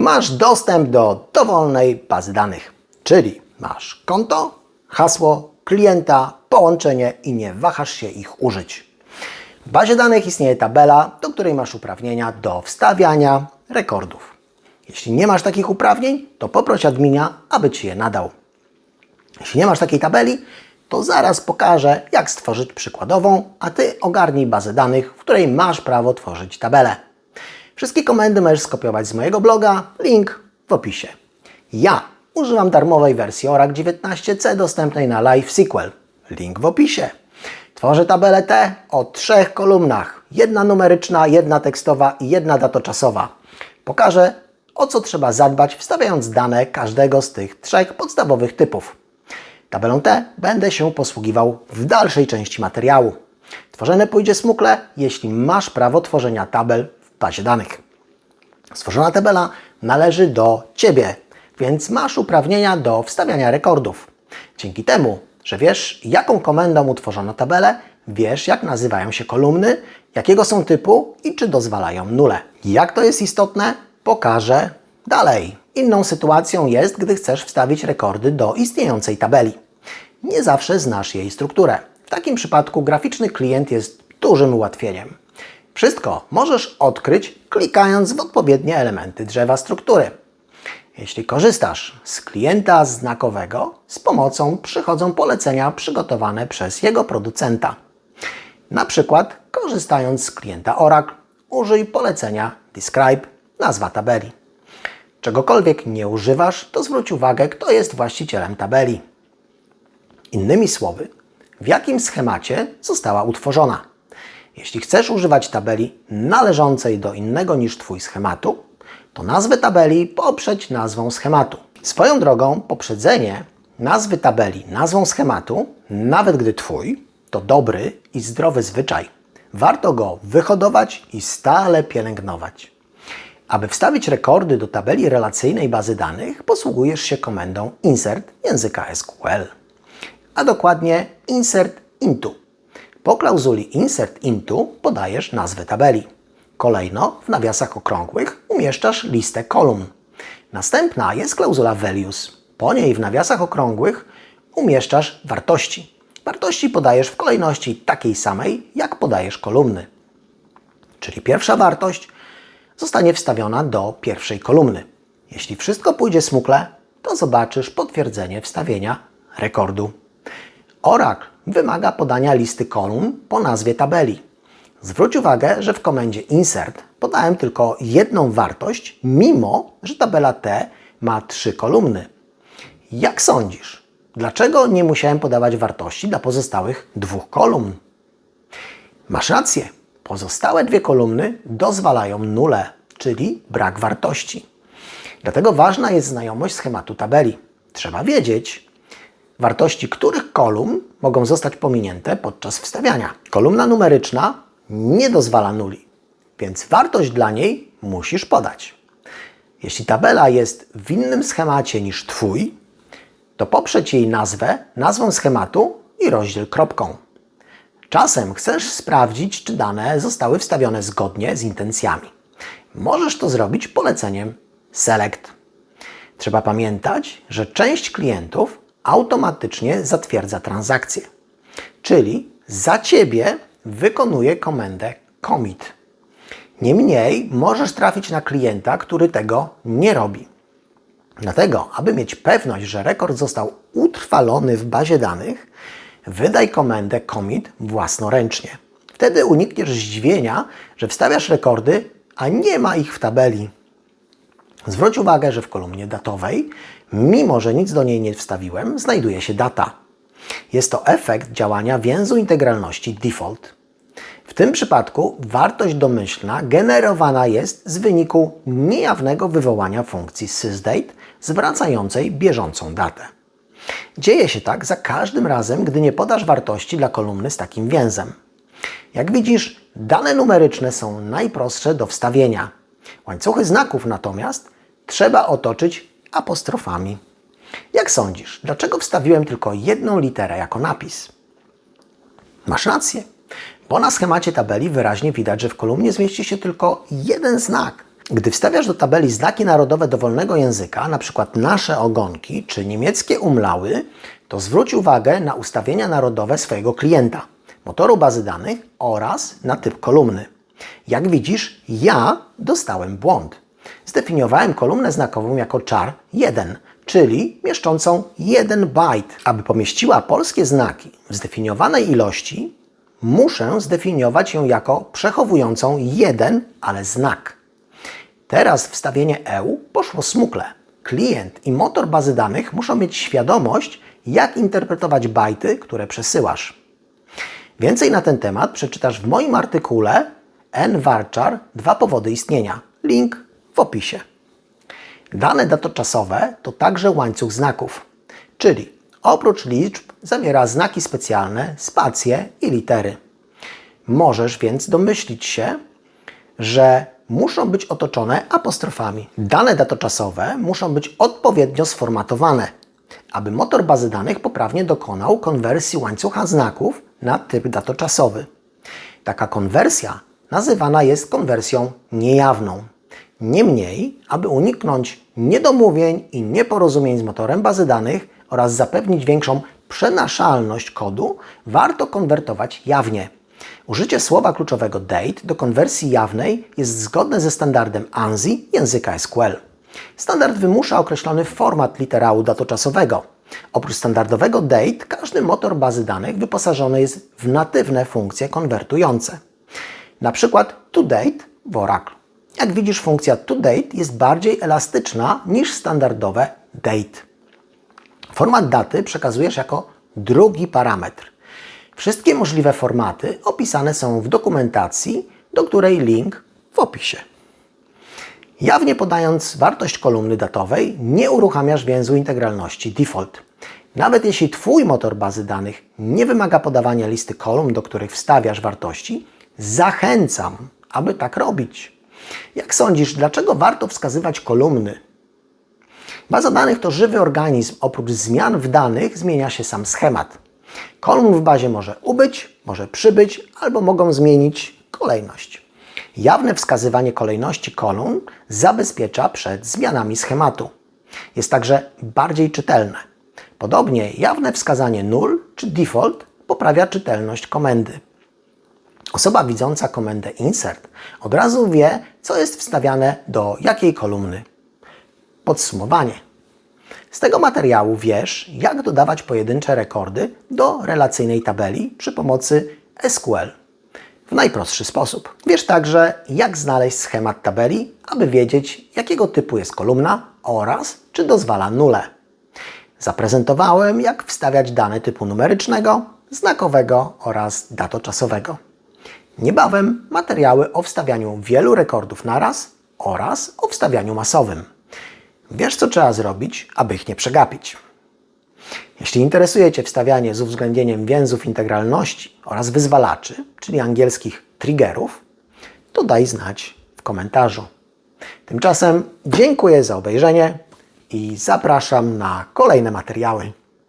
masz dostęp do dowolnej bazy danych, czyli masz konto, hasło, klienta, połączenie i nie wahasz się ich użyć. W bazie danych istnieje tabela, do której masz uprawnienia do wstawiania rekordów. Jeśli nie masz takich uprawnień, to poproś adminia, aby Ci je nadał. Jeśli nie masz takiej tabeli, to zaraz pokażę, jak stworzyć przykładową, a Ty ogarnij bazę danych, w której masz prawo tworzyć tabelę. Wszystkie komendy możesz skopiować z mojego bloga, link w opisie. Ja używam darmowej wersji ORAC 19c dostępnej na LiveSQL, link w opisie. Tworzę tabelę T o trzech kolumnach, jedna numeryczna, jedna tekstowa i jedna datoczasowa. Pokażę, o co trzeba zadbać, wstawiając dane każdego z tych trzech podstawowych typów. Tabelą T będę się posługiwał w dalszej części materiału. Tworzone pójdzie smukle, jeśli masz prawo tworzenia tabel bazie danych. Stworzona tabela należy do Ciebie, więc masz uprawnienia do wstawiania rekordów. Dzięki temu, że wiesz, jaką komendą utworzono tabelę, wiesz, jak nazywają się kolumny, jakiego są typu i czy dozwalają nule. Jak to jest istotne, pokażę dalej. Inną sytuacją jest, gdy chcesz wstawić rekordy do istniejącej tabeli. Nie zawsze znasz jej strukturę. W takim przypadku graficzny klient jest dużym ułatwieniem. Wszystko możesz odkryć klikając w odpowiednie elementy drzewa struktury. Jeśli korzystasz z klienta znakowego, z pomocą przychodzą polecenia przygotowane przez jego producenta. Na przykład, korzystając z klienta Oracle, użyj polecenia describe, nazwa tabeli. Czegokolwiek nie używasz, to zwróć uwagę, kto jest właścicielem tabeli. Innymi słowy, w jakim schemacie została utworzona. Jeśli chcesz używać tabeli należącej do innego niż Twój schematu, to nazwę tabeli poprzeć nazwą schematu. Swoją drogą, poprzedzenie nazwy tabeli nazwą schematu, nawet gdy Twój, to dobry i zdrowy zwyczaj. Warto go wyhodować i stale pielęgnować. Aby wstawić rekordy do tabeli relacyjnej bazy danych, posługujesz się komendą insert języka SQL, a dokładnie insert into. Po klauzuli insert into podajesz nazwę tabeli. Kolejno w nawiasach okrągłych umieszczasz listę kolumn. Następna jest klauzula values. Po niej w nawiasach okrągłych umieszczasz wartości. Wartości podajesz w kolejności takiej samej, jak podajesz kolumny. Czyli pierwsza wartość zostanie wstawiona do pierwszej kolumny. Jeśli wszystko pójdzie smukle, to zobaczysz potwierdzenie wstawienia rekordu. Oracle wymaga podania listy kolumn po nazwie tabeli. Zwróć uwagę, że w komendzie insert podałem tylko jedną wartość, mimo że tabela T ma trzy kolumny. Jak sądzisz, dlaczego nie musiałem podawać wartości dla pozostałych dwóch kolumn? Masz rację. Pozostałe dwie kolumny dozwalają nule, czyli brak wartości. Dlatego ważna jest znajomość schematu tabeli. Trzeba wiedzieć, wartości których kolumn mogą zostać pominięte podczas wstawiania. Kolumna numeryczna nie dozwala nuli, więc wartość dla niej musisz podać. Jeśli tabela jest w innym schemacie niż Twój, to poprzeć jej nazwę nazwą schematu i rozdziel kropką. Czasem chcesz sprawdzić, czy dane zostały wstawione zgodnie z intencjami. Możesz to zrobić poleceniem select. Trzeba pamiętać, że część klientów automatycznie zatwierdza transakcję, czyli za Ciebie wykonuje komendę commit. Niemniej możesz trafić na klienta, który tego nie robi. Dlatego, aby mieć pewność, że rekord został utrwalony w bazie danych, wydaj komendę commit własnoręcznie. Wtedy unikniesz zdziwienia, że wstawiasz rekordy, a nie ma ich w tabeli. Zwróć uwagę, że w kolumnie datowej, mimo że nic do niej nie wstawiłem, znajduje się data. Jest to efekt działania więzu integralności default. W tym przypadku wartość domyślna generowana jest z wyniku niejawnego wywołania funkcji sysdate zwracającej bieżącą datę. Dzieje się tak za każdym razem, gdy nie podasz wartości dla kolumny z takim więzem. Jak widzisz, dane numeryczne są najprostsze do wstawienia. Łańcuchy znaków natomiast trzeba otoczyć apostrofami. Jak sądzisz, dlaczego wstawiłem tylko jedną literę jako napis? Masz rację, bo na schemacie tabeli wyraźnie widać, że w kolumnie zmieści się tylko jeden znak, Gdy wstawiasz do tabeli znaki narodowe dowolnego języka, np. nasze ogonki czy niemieckie umlały, to zwróć uwagę na ustawienia narodowe swojego klienta, motoru bazy danych oraz na typ kolumny. Jak widzisz, ja dostałem błąd. Zdefiniowałem kolumnę znakową jako char 1, czyli mieszczącą 1 byte. Aby pomieściła polskie znaki w zdefiniowanej ilości, muszę zdefiniować ją jako przechowującą jeden, ale znak. Teraz wstawienie EU poszło smukle. Klient i motor bazy danych muszą mieć świadomość, jak interpretować bajty, które przesyłasz. Więcej na ten temat przeczytasz w moim artykule nvarchar Dwa powody istnienia. Link w opisie. Dane datoczasowe to także łańcuch znaków, czyli oprócz liczb zawiera znaki specjalne, spacje i litery. Możesz więc domyślić się, że muszą być otoczone apostrofami. Dane datoczasowe muszą być odpowiednio sformatowane, aby motor bazy danych poprawnie dokonał konwersji łańcucha znaków na typ datoczasowy. Taka konwersja nazywana jest konwersją niejawną. Niemniej, aby uniknąć niedomówień i nieporozumień z motorem bazy danych oraz zapewnić większą przenaszalność kodu, warto konwertować jawnie. Użycie słowa kluczowego date do konwersji jawnej jest zgodne ze standardem ANSI języka SQL. Standard wymusza określony format literału datoczasowego. Oprócz standardowego date, każdy motor bazy danych wyposażony jest w natywne funkcje konwertujące. Na przykład toDate w Oracle. Jak widzisz, funkcja toDate jest bardziej elastyczna niż standardowe date. Format daty przekazujesz jako drugi parametr. Wszystkie możliwe formaty opisane są w dokumentacji, do której link w opisie. Jawnie podając wartość kolumny datowej, nie uruchamiasz więzu integralności default. Nawet jeśli Twój motor bazy danych nie wymaga podawania listy kolumn, do których wstawiasz wartości, zachęcam, aby tak robić. Jak sądzisz, dlaczego warto wskazywać kolumny? Baza danych to żywy organizm. Oprócz zmian w danych zmienia się sam schemat. Kolumn w bazie może ubyć, może przybyć albo mogą zmienić kolejność. Jawne wskazywanie kolejności kolumn zabezpiecza przed zmianami schematu. Jest także bardziej czytelne. Podobnie jawne wskazanie null czy default poprawia czytelność komendy. Osoba widząca komendę insert od razu wie, co jest wstawiane do jakiej kolumny. Podsumowanie. Z tego materiału wiesz, jak dodawać pojedyncze rekordy do relacyjnej tabeli przy pomocy SQL w najprostszy sposób. Wiesz także, jak znaleźć schemat tabeli, aby wiedzieć, jakiego typu jest kolumna oraz czy dozwala nule. Zaprezentowałem, jak wstawiać dane typu numerycznego, znakowego oraz datoczasowego. Niebawem materiały o wstawianiu wielu rekordów naraz oraz o wstawianiu masowym. Wiesz, co trzeba zrobić, aby ich nie przegapić. Jeśli interesuje Cię wstawianie z uwzględnieniem więzów integralności oraz wyzwalaczy, czyli angielskich triggerów, to daj znać w komentarzu. Tymczasem dziękuję za obejrzenie i zapraszam na kolejne materiały.